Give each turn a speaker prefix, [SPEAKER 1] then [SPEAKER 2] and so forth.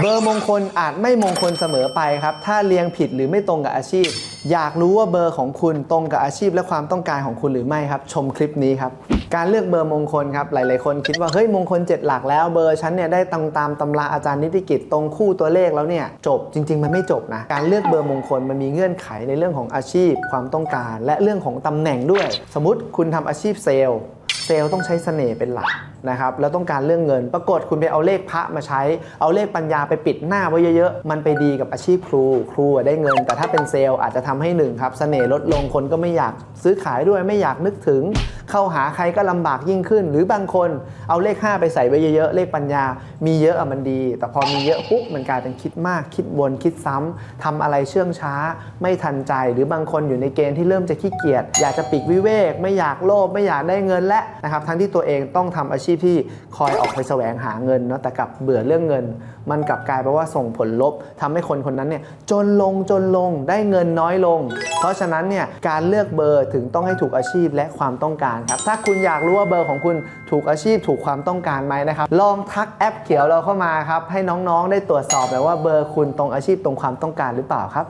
[SPEAKER 1] เบอร์มงคลอาจไม่มงคลเสมอไปครับ ถ้าเรียงผิดหรือไม่ตรงกับอาชีพ อยากรู้ว่าเบอร์ของคุณตรงกับอาชีพและความต้องการของคุณหรือไม่ครับ ชมคลิปนี้ครับ การเลือกเบอร์มงคลครับ หลาย ๆ คนคิดว่าเฮ้ยมงคล 7 หลักแล้วเบอร์ฉันเนี่ยได้ตามตามตำราอาจารย์นิติกิจตรงคู่ตัวเลขแล้วเนี่ยจบจริง ๆ มันไม่จบนะ การเลือกเบอร์มงคลมันมีเงื่อนไขในเรื่องของอาชีพ ความต้องการ และเรื่องของตำแหน่งด้วย สมมติคุณทำอาชีพเซลล์เซลล์ต้องใช้เสน่ห์เป็นหลัก นะครับแล้วต้องการเรื่องเงิน ปรากฏคุณไปเอาเลขพระมาใช้ เอาเลขปัญญาไปปิดหน้าไว้เยอะๆ มันไปดีกับอาชีพครู ครูได้เงิน แต่ถ้าเป็นเซลล์อาจจะทำให้หนึ่งครับเสน่ห์ลดลงคนก็ไม่อยากซื้อขายด้วยไม่อยากนึกถึง เข้าหาใครก็ลำบากยิ่งขึ้น หรือบางคนเอาเลข 5 ไปใส่ไว้เยอะๆ เลขปัญญา มีเยอะอะมันดี แต่พอมีเยอะปุ๊บมันกลายเป็นคิดมาก คิดวนคิดซ้ำทำอะไรเชื่องช้า ไม่ทันใจ หรือบางคนอยู่ในเกณฑ์ที่เริ่มจะขี้เกียจอยากจะปีกวิเวก ไม่อยากโลภไม่อยากได้เงินและนะครับทั้งที่ตัวเองต้องทำอาชีพที่คอยออกไปแสวงหาเงินเนาะแต่กลับเบื่อเรื่องเงิน มันกลับกลายเป็นว่าส่งผลลบทำให้คนคนนั้นเนี่ยจนลงจนลงได้เงินน้อยลง เพราะฉะนั้นเนี่ยการเลือกเบอร์ถึงต้องให้ถูกอาชีพและความต้องการครับ ถ้าคุณอยากรู้ว่าเบอร์ของคุณถูกอาชีพถูกความต้องการไหมนะครับ ลองทักแอปเขียวเราเข้ามาครับ ให้น้องๆ ได้ตรวจสอบแบบว่าเบอร์คุณตรงอาชีพตรงความต้องการหรือเปล่าครับ